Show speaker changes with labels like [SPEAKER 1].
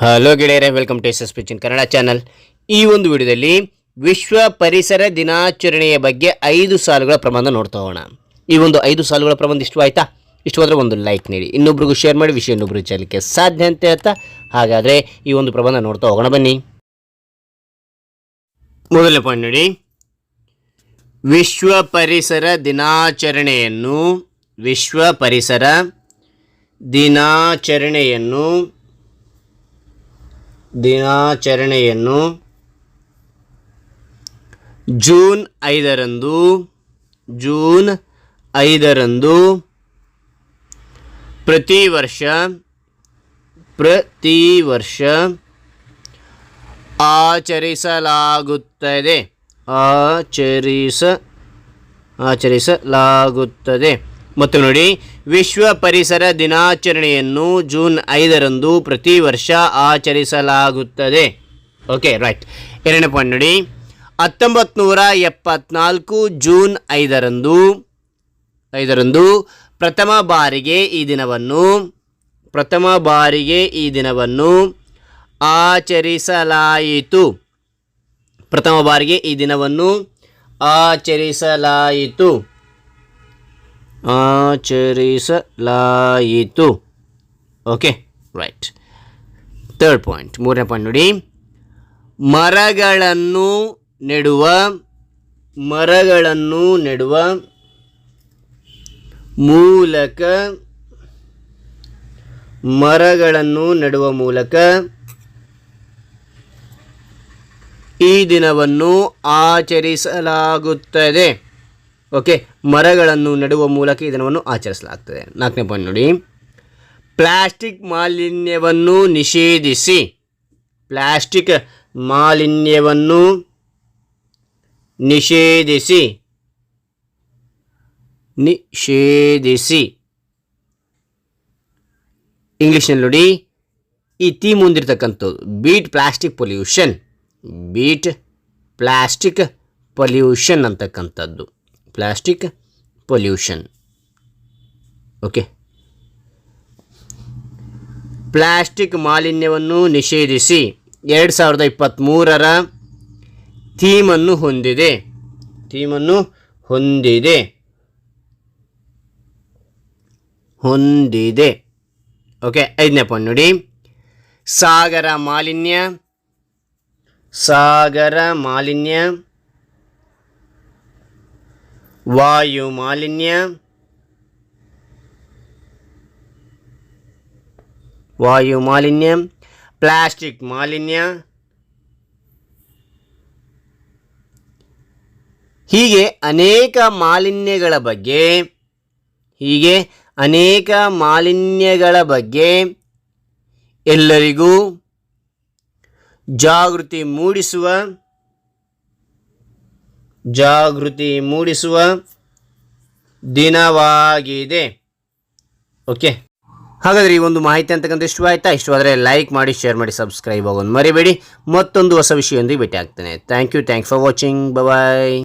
[SPEAKER 1] Hello ಗೆಳೆಯರೇ welcome to S ಪಿಚಿನ್ Kannada channel ಈ ಒಂದು ವಿಡಿಯೋದಲ್ಲಿ ವಿಶ್ವ ಪರಿಸರ ದಿನಾಚರಣೆಯ ಬಗ್ಗೆ ಐದು ಸಾಲುಗಳ ಪ್ರಬಂಧ ನೋಡ್ತಾ ಹೋಗೋಣ. ಈ ಒಂದು ಐದು ಸಾಲುಗಳ ಪ್ರಬಂಧ ಇಷ್ಟು ಆಯ್ತಾ? ಇಷ್ಟವಾದರೆ ಒಂದು ಲೈಕ್ ನೀಡಿ. ಇನ್ನೊಬ್ರಿಗೂ ಶೇರ್ ಮಾಡಿ, ವಿಷಯ ಇನ್ನೊಬ್ರು ಚಾಲಕ್ಕೆ ಸಾಧ್ಯ ಅಂತ ಹೇಳ್ತಾ ಹಾಗಾದರೆ ಈ ಒಂದು ಪ್ರಬಂಧ ನೋಡ್ತಾ ಹೋಗೋಣ ಬನ್ನಿ. ಮೊದಲನೇ ಪಾಯಿಂಟ್ ನೋಡಿ. ವಿಶ್ವ ಪರಿಸರ ದಿನಾಚರಣೆಯನ್ನು, ವಿಶ್ವ ಪರಿಸರ ದಿನಾಚರಣೆಯನ್ನು ದಿನಾಚರಣೆಯನ್ನು ಜೂನ್ ಐದರಂದು ಜೂನ್ ಐದರಂದು ಪ್ರತಿ ವರ್ಷ ಪ್ರತಿ ವರ್ಷ ಆಚರಿಸಲಾಗುತ್ತದೆ. ಆಚರಿಸ ಆಚರಿಸಲಾಗುತ್ತದೆ. ಮತ್ತು ನೋಡಿ, ವಿಶ್ವ ಪರಿಸರ ದಿನಾಚರಣೆಯನ್ನು ಜೂನ್ ಐದರಂದು ಪ್ರತಿ ವರ್ಷ ಆಚರಿಸಲಾಗುತ್ತದೆ. ಓಕೆ ರೈಟ್ ಎರಡನೇ ಪಾಯಿಂಟ್ ನೋಡಿ ಹತ್ತೊಂಬತ್ತು ಎಪ್ಪತ್ನಾಲ್ಕು ಜೂನ್ ಐದರಂದು ಐದರಂದು ಪ್ರಥಮ ಬಾರಿಗೆ ಈ ದಿನವನ್ನು, ಪ್ರಥಮ ಬಾರಿಗೆ ಈ ದಿನವನ್ನು ಆಚರಿಸಲಾಯಿತು. ಪ್ರಥಮ ಬಾರಿಗೆ ಈ ದಿನವನ್ನು ಆಚರಿಸಲಾಯಿತು. ಆಚರಿಸಲಾಯಿತು. ಓಕೆ ರೈಟ್ ತರ್ಡ್ ಪಾಯಿಂಟ್ ಮೂರನೇ ಪಾಯಿಂಟ್ ನೋಡಿ. ಮರಗಳನ್ನು ನೆಡುವ ಮರಗಳನ್ನು ನೆಡುವ ಮೂಲಕ, ಮರಗಳನ್ನು ನೆಡುವ ಮೂಲಕ ಈ ದಿನವನ್ನು ಆಚರಿಸಲಾಗುತ್ತದೆ. ಓಕೆ, ಮರಗಳನ್ನು ನೆಡುವ ಮೂಲಕ ಇದನ್ನು ಆಚರಿಸಲಾಗ್ತದೆ. ನಾಲ್ಕನೇ ಪಾಯಿಂಟ್ ನೋಡಿ. ಪ್ಲಾಸ್ಟಿಕ್ ಮಾಲಿನ್ಯವನ್ನು ನಿಷೇಧಿಸಿ. ಪ್ಲಾಸ್ಟಿಕ್ ಮಾಲಿನ್ಯವನ್ನು ನಿಷೇಧಿಸಿ. ನಿಷೇಧಿಸಿ. ಇಂಗ್ಲೀಷ್ನಲ್ಲಿ ನೋಡಿ. ಈ ತಿ ಮುಂದಿರ್ತಕ್ಕಂಥದ್ದು beat plastic pollution. Beat plastic pollution ಅಂತಕ್ಕಂಥದ್ದು. ಪ್ಲಾಸ್ಟಿಕ್ ಪೊಲ್ಯೂಷನ್ ಓಕೆ ಪ್ಲಾಸ್ಟಿಕ್ ಮಾಲಿನ್ಯವನ್ನು ನಿಷೇಧಿಸಿ ಎರಡು ಸಾವಿರದ ಇಪ್ಪತ್ತ್ಮೂರರ ಥೀಮನ್ನು ಹೊಂದಿದೆ. ಥೀಮನ್ನು ಹೊಂದಿದೆ. ಹೊಂದಿದೆ. ಓಕೆ ಐದನೇ ಪಾಯಿಂಟ್ ನೋಡಿ. ಸಾಗರ ಮಾಲಿನ್ಯ ಸಾಗರ ಮಾಲಿನ್ಯ. ವಾಯು ಮಾಲಿನ್ಯ ವಾಯು ಮಾಲಿನ್ಯ, ಪ್ಲಾಸ್ಟಿಕ್ ಮಾಲಿನ್ಯ. ಹೀಗೆ ಅನೇಕ ಮಾಲಿನ್ಯಗಳ ಬಗ್ಗೆ, ಹೀಗೆ ಅನೇಕ ಮಾಲಿನ್ಯಗಳ ಬಗ್ಗೆ ಎಲ್ಲರಿಗೂ ಜಾಗೃತಿ ಮೂಡಿಸುವ ಜಾಗೃತಿ ಮೂಡಿಸುವ ದಿನವಾಗಿದೆ. ಓಕೆ ಹಾಗಾದರೆ ಈ ಒಂದು ಮಾಹಿತಿ ಅಂತಕ್ಕಂಥ ಇಷ್ಟ ಆಯ್ತಾ? ಇಷ್ಟವಾದರೆ ಲೈಕ್ ಮಾಡಿ ಶೇರ್ ಮಾಡಿ ಸಬ್ಸ್ಕ್ರೈಬ್ ಆಗೋದು ಮರಿಬೇಡಿ. ಮತ್ತೊಂದು ಹೊಸ ವಿಷಯದೊಂದಿಗೆ ಭೇಟಿ ಆಗ್ತೇನೆ thank you thanks for watching bye